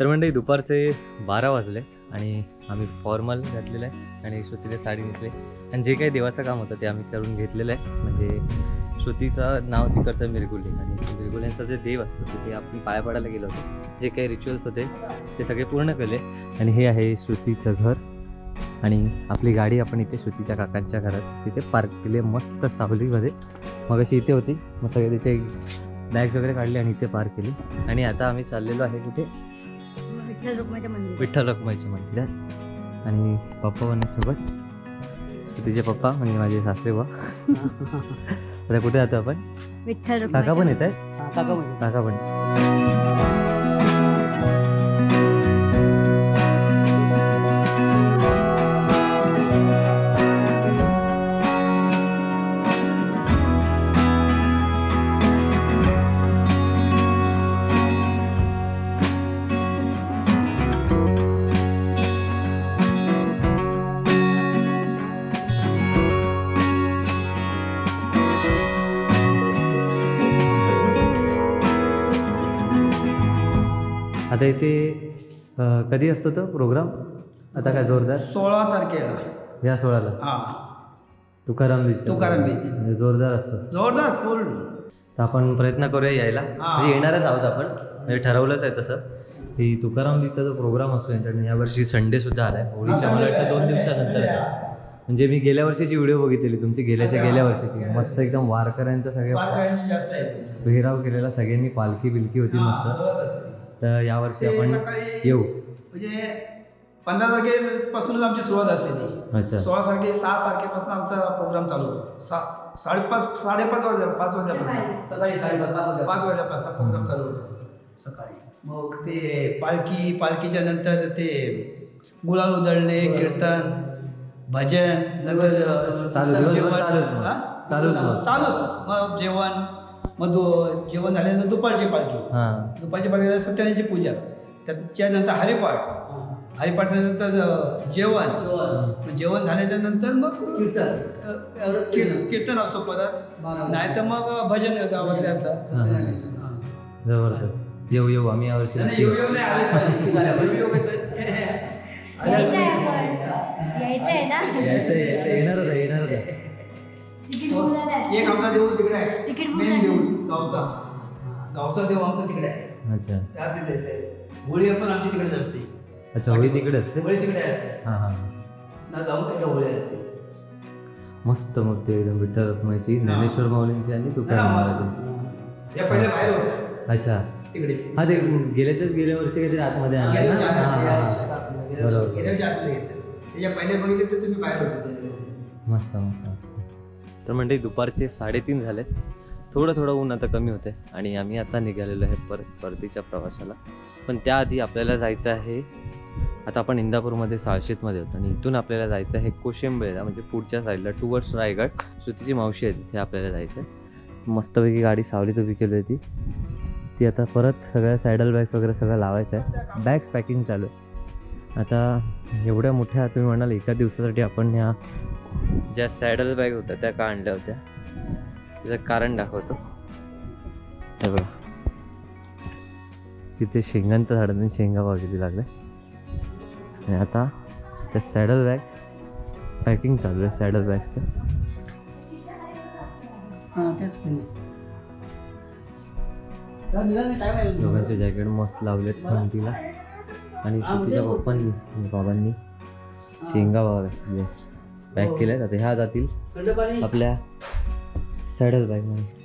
तर म्हणजे दुपारचे बारा वाजले आणि आम्ही फॉर्मल घातलेलं आहे आणि श्रुतीने साडी घेतली आणि जे काही देवाचं काम होतं ते आम्ही करून घेतलेलं आहे. म्हणजे श्रुतीचं नाव तिकडचं मिरगुले आणि मिरगुल्यांचं जे देव असतं तिथे आपण पाया पडायला गेलो होतो. जे काही रिच्युअल्स होते ते सगळे पूर्ण केले. आणि हे आहे श्रुतीचं घर. आणि आपली गाडी आपण इथे श्रुतीच्या काकांच्या घरात तिथे पार्क केली मस्त सावलीमध्ये. मग अशी इथे होती. मग सगळे तिचे बॅग्स वगैरे काढले आणि इथे पार्क केली. आणि आता आम्ही चाललेलो आहे कुठे? विठ्ठल रुक्माच्या मंदिर विठ्ठल रखुमाईच्या मंदिरात. आणि पप्पा सोबत तिचे पप्पा म्हणजे माझे सासरे बा आता कुठे जातो आपण? विठ्ठल काका पण येत रुक्माईच्या- आहे काका म्हणजे काका पण आता इथे कधी असतो तो प्रोग्राम आता काय जोरदार? सोळा तारखेला. या सोळाला? हा. तुकाराम बीच. तुकाराम बीच. म्हणजे जोरदार असतो. जोरदार फुल तर आपण प्रयत्न करूया यायला. म्हणजे येणारच आहोत आपण. म्हणजे ठरवलंच आहे तसं. की तुकाराम बीचचा जो प्रोग्राम असतो यांच्याकडे यावर्षी संडे सुद्धा आलाय. होळीच्या मला वाटतं दोन दिवसानंतर. आहे. म्हणजे मी गेल्या वर्षीची व्हिडिओ बघितलेली तुमची गेल्याच्या गेल्या वर्षीची. मस्त एकदम वारकऱ्यांचा सगळ्या आहे पेहराव केलेला सगळ्यांनी पालखी बिलकी होती मस्त. तर यावर्षी ते आपण सकाळी येऊ. म्हणजे पंधरा तारखेपासूनच आमची सुरुवात असते ती. अच्छा. सोळा तारखे सहा तारखेपासून आमचा प्रोग्राम चालू होतो. सा साडेपाच साडेपाच वाजल्या पाच वाजल्यापासून सकाळी. साडेपाच पाच वाजल्या पाच वाजल्यापासून प्रोग्राम चालू होतो. सकाळी. मग ते पालखी पालखीच्या नंतर ते गुलाल उधळणे कीर्तन भजन नंतर चालू. हा? चालूच. मग जेवण मग दु- जेवण झाल्यानंतर दुपारची पालखी हां दुपारची पालखी सत्यनारायणची पूजा त्याच्यानंतर हरिपाठ हरिपाठानंतर जेवण जेवण झाल्याच्यानंतर मग कीर्तन कीर्तन असतो परत नाही तर मग भजन गावातले असतात हां, हां. हां. जबरदस्त येऊ येऊ आम्ही यावर्षी येऊ येऊ. नाही? यायचं आहे ना येणारच आहे तिकीट बुक झालं एक आमचा देऊळ तिकडे आहे. तिकीट बुक मेन झालं. देऊळ गावचा. गावचा देव आमचा तिकडे आहे. अच्छा. त्या तिथे आहे. होळी पण आमची तिकडेच असते. अच्छा होळी तिकडे असते? होळी तिकडे असते. हां हां. ना जाऊन तिकडे होळी असते. मस्त मूर्ती आहे एकदम विठ्ठल रखुमाईची ज्ञानेश्वर माऊलींची आणि तुकाराम मस्त. महाराजांची. या पहिले बाहेर होत्या. अच्छा. तिकडे. हा ते गेल्याच्याच गेल्या वर्षी काहीतरी आतमध्ये आणलं गेल्या ना? वर्षी हां, आतमध्ये हां, आहे, हां. गेल्या वर्षी- बरोबर. गेल्या वर्षी आतमध्ये घेतलं. त्याच्या पहिले बघितले तर तुम्ही बाहेर होते. ते. मस्त मस्त. तर म्हणजे दुपारचे साडेतीन झालेत. थोडं थोडं ऊन आता कमी होते आणि आम्ही आता निघालेलो आहे परत परतीच्या प्रवासाला. पण त्याआधी आपल्याला जायचं आहे आता आपण इंदापूरमध्ये साळशेतमध्ये होतो आणि इथून आपल्याला जायचं आहे कोशिंबेला म्हणजे पुढच्या साईडला टुवर्ड्स रायगड. श्रुतीची मावशी आहे तिथे आपल्याला जायचं आहे मस्तपैकी गाडी सावलीत उभी केली होती. ती आता परत सगळ्या सॅडल बॅग्स वगैरे सगळं लावायचं आहे. बॅग्स पॅकिंग चालू आहे आता एवढ्या मोठ्या तुम्ही म्हणाल एका दिवसासाठी आपण ह्या ज्या सॅडल बॅग होत्या त्या का आणल्या होत्या? त्याचं कारण दाखवतो. हे बघा. तिथे शेंगांचं झाड आणि शेंगा किती लागल्या आणि आता त्या सॅडल बॅग पॅकिंग चालू आहे सॅडल बॅगचं. नाही. दोघांचे जॅकेट मस्त लावलेत पंक्तीला आणि तिच्या पप्पांनी बाबांनी शेंगा बघा पॅक केल्यात. आता ह्या जातील? आपल्या सॅडल बॅगमध्ये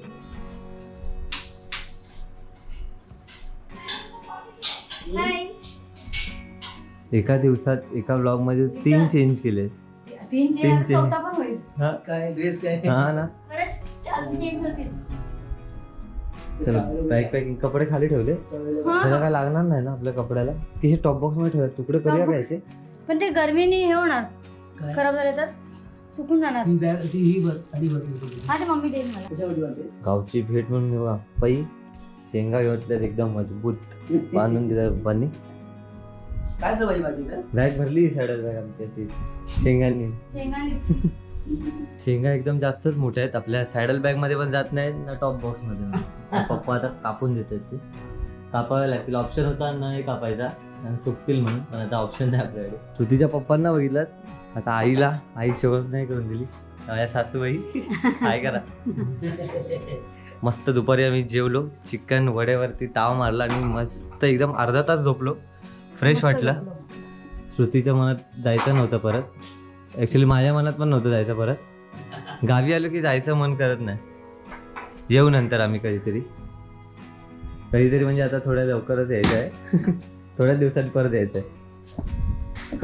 एका दिवसात एका ब्लॉगमध्ये तीन चेंज केले. तीन होईल. हा. काय? ड्रेस काय? हा ना. चेंज चला बॅग पॅकिंग कपडे खाली ठेवले. त्याला काय लागणार नाही ना आपल्या कपड्याला? की हे टॉप बॉक्समध्ये ठेवा तुकडे करूया काय याचे? पण ते गरमीने हे होणार? खराब झाले तर? सुकून जाणार. ही बॅग- ती ही भर साडी भरली हा ते मम्मी देईल मला. कशावरती वाटतेस? गावची भेट म्हणून हे बघा पै शेंगा घेतल्यात एकदम मजबूत. बांधून दिल्या पप्पांनी काय बाकी तर बॅग भरली सॅडल बॅग आमची अशी. शेंगांनी. शेंगानीच. शेंगा एकदम जास्तच मोठ्या आहेत. आपल्या सॅडल बॅगमध्ये पण जात नाहीत ना टॉप बॉक्समध्ये. पप्पा आता कापून देतात ते. कापावे लागतील. ऑप्शन होता नाही कापायचा. आणि सुकतील म्हणून. पण आता ऑप्शन नाही आपल्याकडे. श्रुतीच्या पप्पांना बघितलं. आता आईला आई शेवट नाही करून दिली. माझ्या सासूबाई काय करा? मस्त दुपारी आम्ही जेवलो. चिकन वड्यावरती ताव मारला आणि मस्त एकदम अर्धा तास झोपलो. फ्रेश वाटलं. श्रुतीच्या मनात जायचं नव्हतं परत. ॲक्च्युली माझ्या मनात पण नव्हतं जायचं परत. गावी आलो की जायचं मन करत नाही. येऊ नंतर आम्ही कधीतरी. कधीतरी म्हणजे आता थोड्या लवकरच यायचं आहे. थोड्या दिवसात परत यायचं आहे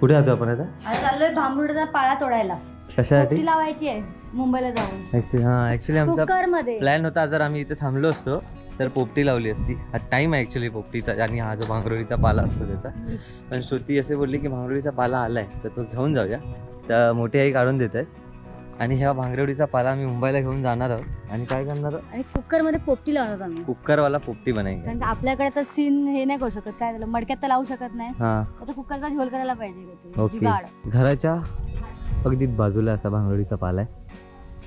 कुठे जातो आपण आता? आज चाललोय भांबरुडाचा पाळा तोडायला. कशासाठी? लावायची आहे? मुंबईला जाऊन. ऍक्च्युली हा ऍक्च्युली आमचा कुकरमध्ये प्लॅन होता जर आम्ही इथे थांबलो असतो तर पोपटी लावली असती. हा टाइम आहे ऍक्च्युली पोपटीचा आणि हा जो भांगरोळीचा पाला असतो त्याचा. पण श्रुती असे बोलली की भांगरोळीचा पाला आलाय तर तो घेऊन जाऊया. तर मोठी आई काढून देत आहे आणि ह्या भांगरोळीचा पाला आम्ही मुंबईला घेऊन जाणार आहोत. आणि काय करणार आहोत? आणि कुकरमध्ये पोपटी लावणार आहोत आम्ही. कुकरवाला पोपटी बनायची कारण का आपल्याकडे तर सीन हे नाही करू शकत. काय झालं? मडक्यात तर लावू शकत नाही. हा. आता कुकरचा झोल करायला पाहिजे ओके. जुगाड. घराच्या अगदी बाजूला असा भांगरोळीचा पाला आहे.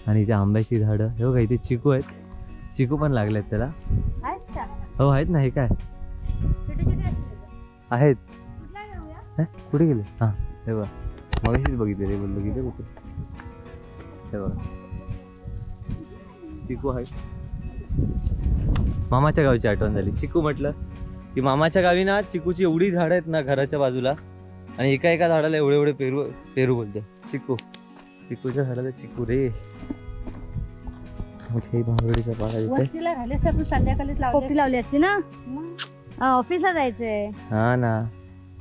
आणि इथे आंब्याची झाडं. हे बघा इथे चिकू आहेत. चिकू पण लागले आहेत त्याला? हो आहेत ना हे काय? आहेत? हे? कुठे गेले? हां हे बघा. मगाशीच बघितले रे बोललो गेले कुठे? हे बघा. चिकू आहे मामाच्या गावची आठवण झाली. चिकू म्हटलं की मामाच्या गावी ना चिकूची एवढी झाडं आहेत ना घराच्या बाजूला आणि एका एका झाडाला एवढे एवढे पेरू पेरू बोलते चिकू. चिकूच्या झाडाला चिकू रे. मोठी पाला इथे वस्तीला राहिले सर संध्याकाळीच लावली असती ना? हा, ऑफिसला जायचंय. हा ना.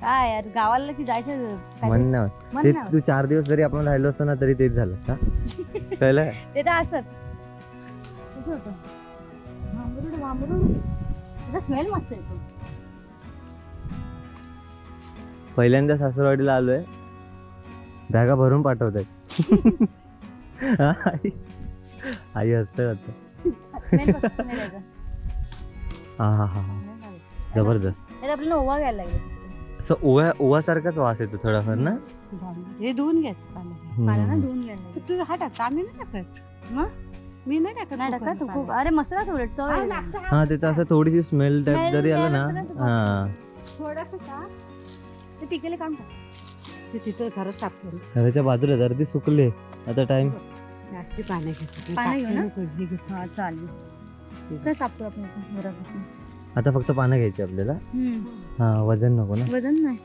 काय यार गावाला की जायचं मन ते- ते चार दिवस जरी आपण राहिलो असतो ना तरी तेच झालं का कळलं. ते तर असत कसं होतं? भांबरूड भांबरूड त्याचा स्मेल मस्त येतो. पहिल्यांदा सासरवाडीला आलोय. बॅगा भरून पाठवत आहेत आई हसतं. हा हा हा हा. जबरदस्त आपल्याला ओवा घ्यायला लागेल असं ओव्या वास येतो थोडाफार ना हे धुवून घ्यायचं हम्म. पाण्यानं धुवून घ्यायला लागेल तू हा आम्ही नाही टाकत मग? मी नाही टाकत नाही टाका तू कुकरमध्ये खूप पाणी. अरे राहतो उलट चव हा, येईल. हा तिथं असं थोडीशी स्मेल टाईप जरी आलं ना हा थोडंसं. ते पिकेले टाक. ते तिथं घरात टाकतो घराच्या बाजूला जर ती सुकले आता टाइम अशी पानं घेऊ ना? हे चालेल. आपण. आता फक्त पानं घ्यायची आपल्याला. हम्म. हा वजन नको ना? वजन नाही.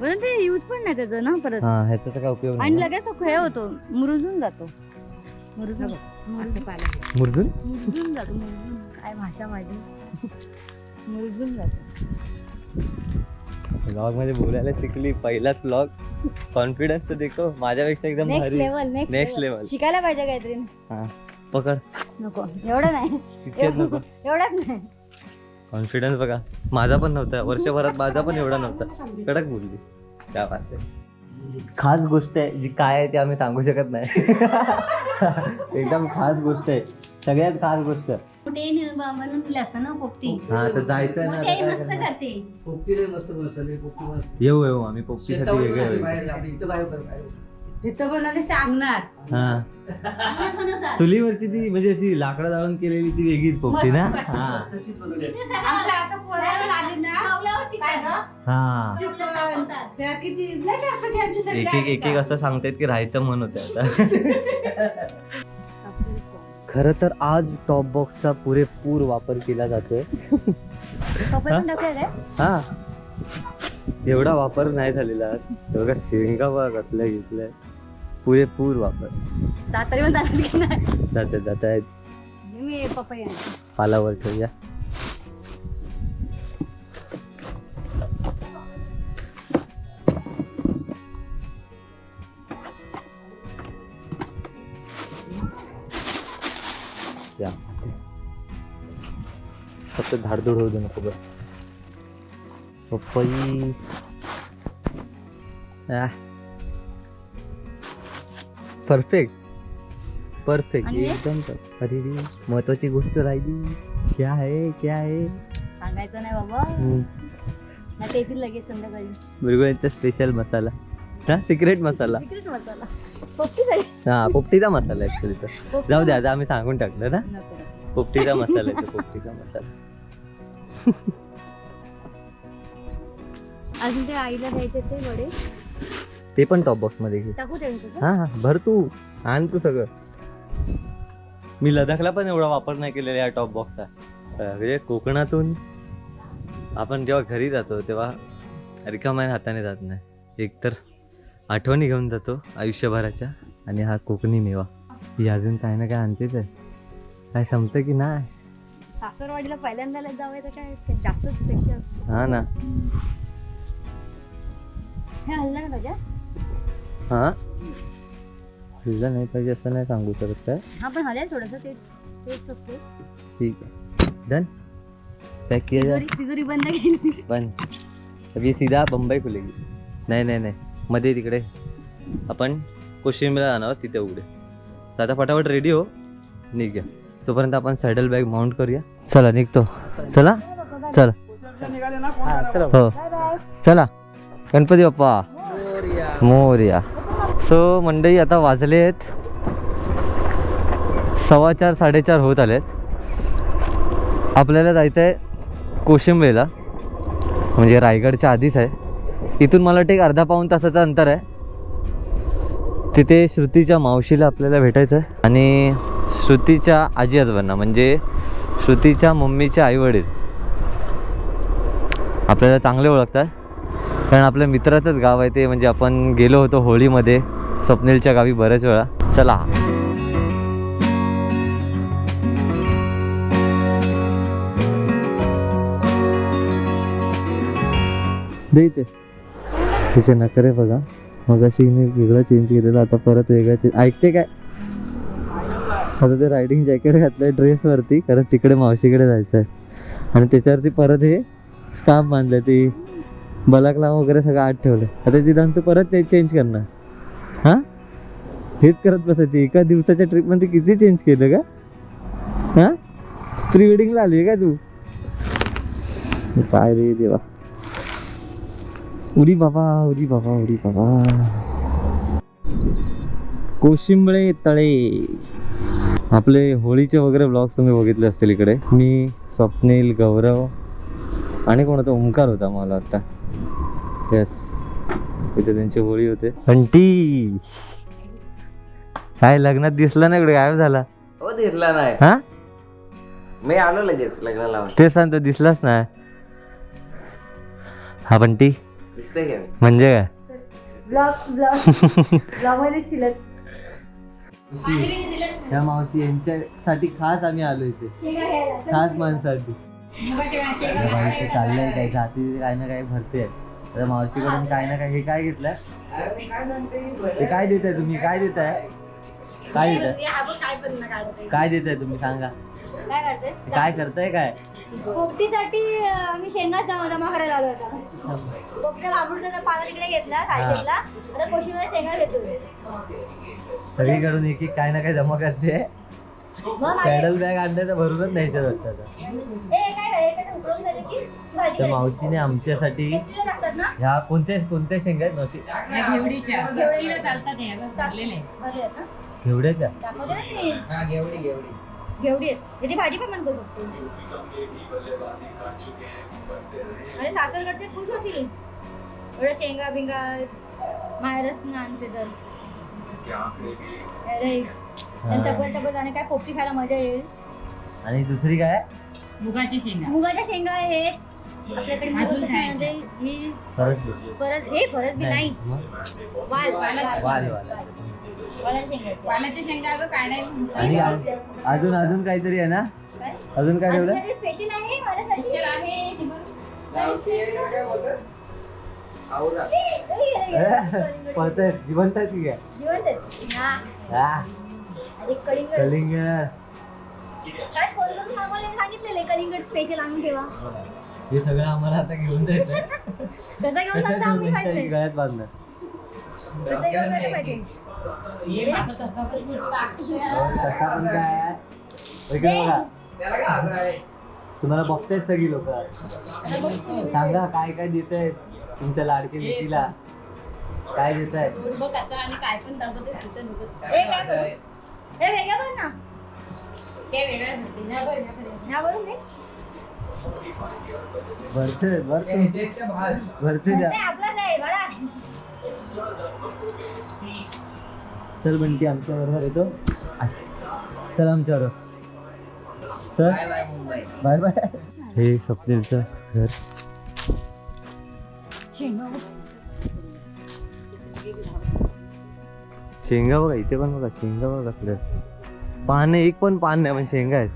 वजन ते यूज पण नाही त्याचं ना परत. हा ह्याचा तर काय उपयोग नाही आणि ना. लगेच तो हे होतो. मुरजून जातो. मुरजून. मुरजून? मुरजून जातो मुरजून. काय भाषा माझी? मुरजून जातो. ब्लॉगमध्ये बोलायला शिकली पहिलाच ब्लॉग कॉन्फिडन्स तर देखो माझ्यापेक्षा एकदम नेक्स्ट भारी. लेवल नेक्स्ट लेवल शिकायला पाहिजे काहीतरी. पकड. नको एवढं नाही. नको. एवढंच नाही. कॉन्फिडन्स बघा माझा पण नव्हता. वर्षभरात माझा पण एवढा नव्हता. कडक बोलली. त्या बात आहे खास गोष्ट आहे जी काय आहे ते आम्ही सांगू शकत नाही. एकदम खास गोष्ट आहे. सगळ्यात खास गोष्ट. दिले असतं ना पोपटी? हा तर जायचं आहे ना मोठे आता काय मस्त करणार? करते. पोपटी लय मस्त बसले पोपटी मस्त येऊ येऊ आम्ही पोपटीसाठी शेतावर वेगळे नाही, येऊ. बाहेर आपली इथं बाहेर बाहेर. इथं बनवले सांगणार हा. चांगलं बनवतात. चुलीवरची ती म्हणजे अशी लाकडं जाळून केलेली ती वेगळीच पोपटी ना? हा. तशीच बनवली. असते. ते सगळं आमच्या आता पोराला आली ना. पावलावरची काय ना? हा. चिवडं दाखवतात. त्या किती लय जास्त त्यांची सगळी एक एक एक एक असं सांगतायत की राहायचं मन होतं आता. खरं तर आज टॉप बॉक्सचा पुरेपूर वापर केला जातोय? हा? एवढा वापर नाही झालेला. आज. बघा शेंगा बघा कसल्या घेतलाय पुरेपूर वापर. जातात जात आहेत. पालावर ठेवूया. या. फक्त धाडधूड होऊ दे नको बस पपई. Perfect perfect? एकदम अरे रे महत्वाची गोष्ट राहिली. क्या आहे क्या आहे सांगायचं नाही बाबा. ते लगेच संध्याकाळी. बिरगुळ्यांचा स्पेशल मसाला. हा सिक्रेट मसाला. सिक्रेट मसाला. हा पोपटीचा मसाला ऍक्च्युली तर जाऊ द्या आता आम्ही सांगून टाकलं ना. पोपटीचा मसाला आहे तो, पोपटीचा मसाला. अजून ते आईला द्यायचे ते वडे? ते पण टॉप बॉक्समध्ये घे. टाकू हा हा भर तू. आण तू सगळं. मी लडाखला पण एवढा वापर नाही केलेला या टॉप बॉक्सचा म्हणजे कोकणातून आपण जेव्हा घरी जातो तेव्हा रिकाम्या हाताने जात नाही. एकतर आठवणी घेऊन जातो आयुष्यभराच्या. आणि हा कोकणी मेवा. ही अजून काय ना काय आणतेच आहे. काय संपतं की नाही? सासरवाडीला पहिल्यांदा तर काय जास्त स्पेशल हा ना. हे हल्ला ना माझ्या हा? हल्ला नाही पाहिजे असं नाही सांगू शकत काय? हा पण हलेल थोडस ते तेच चुकते ठीक आहे. डन. पैक किया तिजोरी तिजोरी बंद केली. पण अभी सीधा बंबई खुलेगी. नाही नाही नाही. मध्ये तिकडे. आपण कोशिंबीरला जाणार आहोत तिथे उघडे. तर आता फटाफट रेडी हो. निघूया. तोपर्यंत आपण सॅडल बॅग माउंट करूया. चला निघतो. चला? चला. हो चला. गणपती बाप्पा. मोर्या. सो मंडळी आता वाजले आहेत. सव्वा चार साडेचार होत आलेत. आपल्याला जायचं आहे कोशिंबेला म्हणजे रायगडच्या आधीच आहे. इथून मला वाटतं एक अर्धा पाऊण तासाचं अंतर आहे. तिथे श्रुतीच्या मावशीला आपल्याला भेटायचं आहे. आणि श्रुतीच्या आजी आजोबांना म्हणजे श्रुतीच्या मम्मीचे आईवडील. आपल्याला चांगले ओळखतात. कारण आपल्या मित्राचंच गाव आहे ते म्हणजे आपण गेलो होतो होळीमध्ये स्वप्नीलच्या गावी बऱ्याच वेळा. चला. दे इथे. तिचे नखरे बघा. मग अशी वेगळं चेंज केलेलं आता परत वेगळं चेंज ऐकते काय? आता ते रायडिंग जॅकेट घातलंय ड्रेसवरती कारण तिकडे मावशीकडे जायचं आहे आणि त्याच्यावरती परत हे स्कार्फ बांधलं ती बलाकला वगैरे सगळं आत ठेवलं आता ती जाऊन तू परत ते चेंज करणार. हां? हेच करत बसायची एका दिवसाच्या ट्रिपमध्ये किती चेंज केलं का हां? प्री वेडिंगला आली का तू? काय रे देवा. उडी बाबा उडी बाबा उडी बाबा कोशिंबळे तळे. आपले होळीचे वगैरे ब्लॉग्स तुम्ही बघितले असतील इकडे. मी स्वप्नील गौरव आणि कोणाचा ओंकार होता मला वाटतं. येस इथे त्यांची होळी होते. अंटी काय लग्नात दिसला ना इकडे? गायब झाला. हो दिसला नाही. हा? मी आलो लगेच लग्नाला. ते सांगतो दिसलाच नाही. हा बंटी दिसतंय का मी? म्हणजे काय? Blog blog. ब्लॉगमध्ये सिलत या मावशी यांच्यासाठी खास आम्ही आलो इथे. खास माणसाठी बाईचं चाललंय काही जाती काय ना काही भरते तर मावशीकडून काय ना काय हे काय घेतलंय? हे काय देताय तुम्ही? काय देताय? काय देताय? काय देताय तुम्ही? सांगा. काय करते हे काय करताय काय? पोपटीसाठी आम्ही शेंगा जमा जमा करायला आलो होता. पोपट्या बाबूचा पाला तिकडे घेतला सायशेतला आता कोशिमध्ये शेंगा घेतो सगळीकडून एक एक काय ना काय जमा करते. सॅडल बॅग आणण्याचं भरूनच न्यायचं वाटतं तर. मावशीने आमच्यासाठी ह्या कोणत्या कोणत्या शेंगा आहेत मावशी? ना? घेवड्याच्या? ना घेवडी आहेत. त्याची भाजी पण करू शकतो. अरे साखरकडचे खुश होतील. एवढं शेंगा बिंगा मायरस आणते तर. अरे टबर टबर जाणे काय पोपटी खायला मजा येईल. आणि दुसरी काय? मुगाच्या शेंगा आहेत. आपल्याकडे मुगाच्या शेंगामध्ये ही परत परत हे परत बी नाही. वाल वाल वाल. वाल वालाच्या शेंगा आणि आ- अजून अजून काहीतरी आहे ना? काय? अजून काय ठेवलं? स्पेशल आहे पळतंय. जिवंत आहे की काय? जिवंत आहेत. हा. हा, अरे कलिंगड. कलिंग काय फोन करून आम्हाला सांगितलेलं कलिंगड स्पेशल आणून ठेवा. हे सगळं आम्हाला आता घेऊन जायचं कसं घेऊन आम्ही गळ्यात कसं घेऊन कसा पण काय? इकडे बघा. तुम्हाला बघतायत सगळी लोक. सांगा काय काय देत आहेत तुमच्या लाडके लेकीला काय देत आहे ए, काय करू? ए, वेगळं बघ ना. नाही, आपलाच आहे बरा. चल बंटी आमच्या बरोबर येतो. चल. आमच्या बरोबर चल. Bye bye Mumbai. Bye bye. हे स्वप्नीलचं घर. शेंगा बघा इथे पण बघा शेंगा बघा पान एक पण पान नाही पण शेंगा आहेत.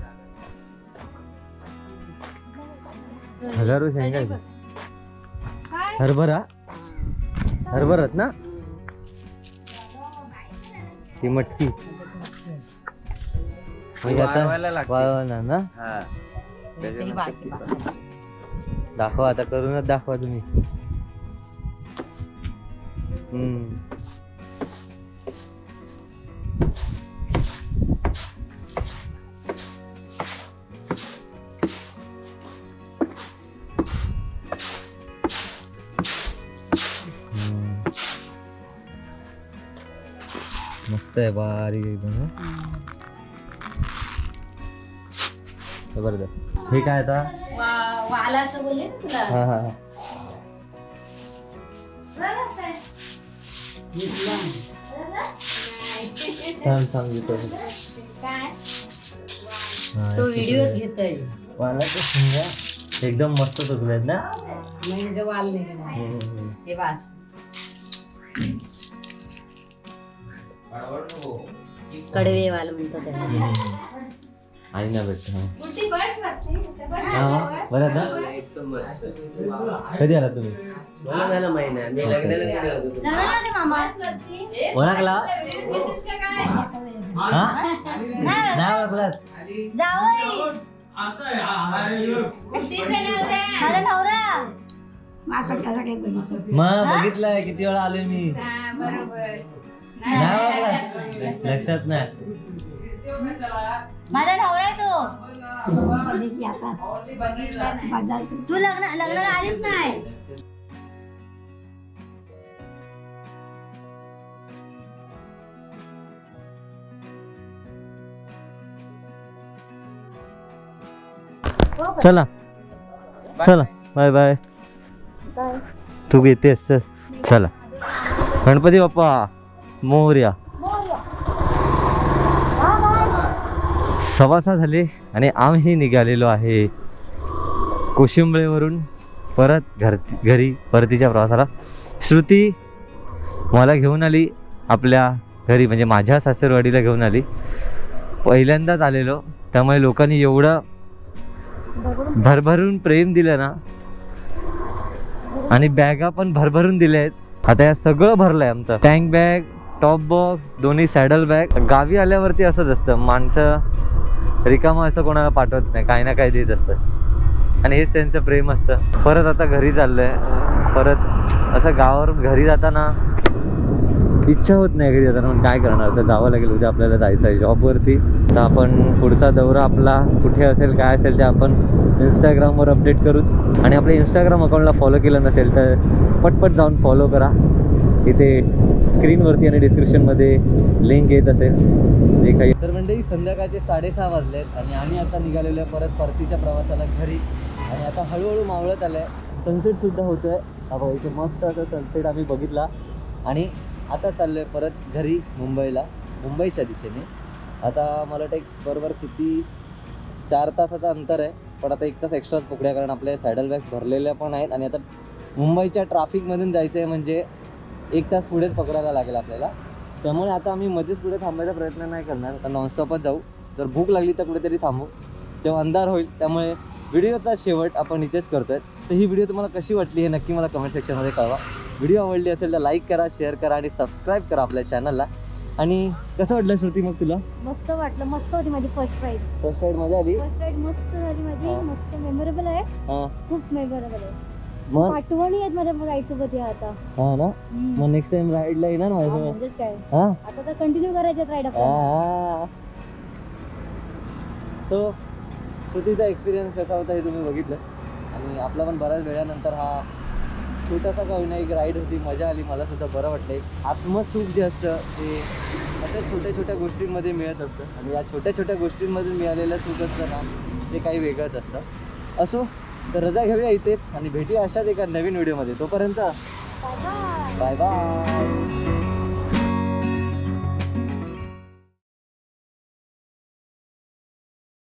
हजारो शेंगा आहेत. हरभरा? हरभरात ना? ती मटकी. म्हणजे आता. वाळवणार ना? हा. दाखवा आता करूनच दाखवा तुम्ही. हम्म. मस्त आहे बारीक एकदम? जबरदस्त हे काय आता वालाचं बोलले ना तुला हा हा हा घेतो काय हा, तो इथे व्हिडिओ आहे. घेतोय वालाच्या शेंगा एकदम मस्त तुकल्यात ना म्हणजे वाल नाही हम्म, हम्म. हे वास कडवे वाल म्हणतो त्याला. आई ना भेटत. बस हा बरं ना एकदम मस्त कधी आला तुम्ही? मला झालं महिना. मी लग्नाला गेलो होतो नव्या ना मामा? ओळखला? हा? नाही, नाही ओळखलात जावई माझा नवरा. मग बघितलंय किती वेळा आलोय मी. नाही लक्षात नाही माझा नवरा आहे तो. तू लग्न लग्नाला आलीच नाही. चला. चला. बाय. बाय. तू घेतेस चल. चला. गणपती बाप्पा. मोर्या. सवासा झाले आणि आम्ही निघालेलो आहे कोशिंबळेवरून परत घर घरी परतीच्या प्रवासाला. श्रुती मला घेऊन आली आपल्या घरी म्हणजे माझ्या सासरवाडीला घेऊन आली. पहिल्यांदाच आलेलो त्यामुळे लोकांनी एवढं भरभरून प्रेम दिलं ना. आणि बॅगा पण भरभरून दिल्या आहेत. आता या सगळं भरलंय आमचं. टँक बॅग टॉप बॉक्स दोन्ही सॅडल बॅग गावी आल्यावरती असंच असतं. माणसं रिकामं असं कोणाला पाठवत नाही. काही ना काही देत असतं. आणि हेच त्यांचं प्रेम असतं. परत आता घरी चाललोय. परत असं गावावर घरी जाताना इच्छा होत नाही घरी जाताना. काय करणार? तर जावं लागेल. उद्या आपल्याला जायचं आहे जॉबवरती तर आपण पुढचा दौरा आपला कुठे असेल काय असेल ते आपण इंस्टाग्रामवर अपडेट करूच. आणि आपल्या इंस्टाग्राम अकाउंटला फॉलो केलं नसेल तर पटपट जाऊन फॉलो करा. इथे स्क्रीनवरती आणि डिस्क्रिप्शनमध्ये लिंक येत असेल. जे काही तर म्हणजे संध्याकाळचे साडेसहा वाजले आहेत आणि आम्ही आता निघालेलो आहे परत परतीच्या प्रवासाला घरी. आणि आता हळूहळू मावळत आलं आहे सनसेटसुद्धा होतो आहे हा इथे मस्त असं सनसेट आम्ही बघितला. आणि आता चाललो आहे परत घरी मुंबईला. मुंबईच्या दिशेने. आता मला वाटतं एक बरोबर किती चार तासाचं अंतर आहे. पण आता एक तास एक्स्ट्राच पकड्या कारण आपले सॅडल बॅग्स भरलेल्या पण आहेत. आणि आता मुंबईच्या ट्राफिकमधून जायचं आहे म्हणजे एक तास पुढेच पकडायला लागेल आपल्याला. त्यामुळे आता आम्ही मध्येच पुढे थांबायचा प्रयत्न नाही करणार. तर नॉनस्टॉपच जाऊ. जर भूक लागली तर कुठेतरी थांबू. तेव्हा अंधार होईल त्यामुळे व्हिडिओचा शेवट आपण इथेच करतोय. तर ही व्हिडिओ तुम्हाला कशी वाटली हे नक्की मला कमेंट सेक्शनमध्ये कळवा. व्हिडिओ आवडली असेल तर लाईक करा शेअर करा आणि सबस्क्राईब करा आपल्या चॅनलला आणि कसं वाटलं श्रुती मग तुला? मस्त वाटलं. मस्त होती माझी फर्स्ट राईड फर्स्ट साईड मजा आली? फर्स्ट राईड मस्त झाली माझी. मस्त मेमोरेबल आहे. खूप मेमोरेबल आहे. मग? आठवणी आहेत माझ्या राईड सोबत या आता. हा ना? मग नेक्स्ट टाइम राईड ला येणार माझ्या काय? आता तर कंटिन्यू करायच्यात राईड सो श्रुतीचा एक्सपिरियन्स कसा होता हे तुम्ही बघितलं. आणि आपला पण बऱ्याच वेळानंतर हा छोटासा का होईना एक राईड होती मजा आली मला सुद्धा बरं वाटलं एक आत्मसुख जे असतं ते अशा छोट्या छोट्या गोष्टींमध्ये मिळत असतं. आणि या छोट्या छोट्या गोष्टींमधून मिळालेलं सुख असतं ना ते काही वेगळंच असतं. असो तर रजा घेऊया इथेच आणि भेटूया अशाच एका नवीन व्हिडिओमध्ये. तोपर्यंत बाय बाय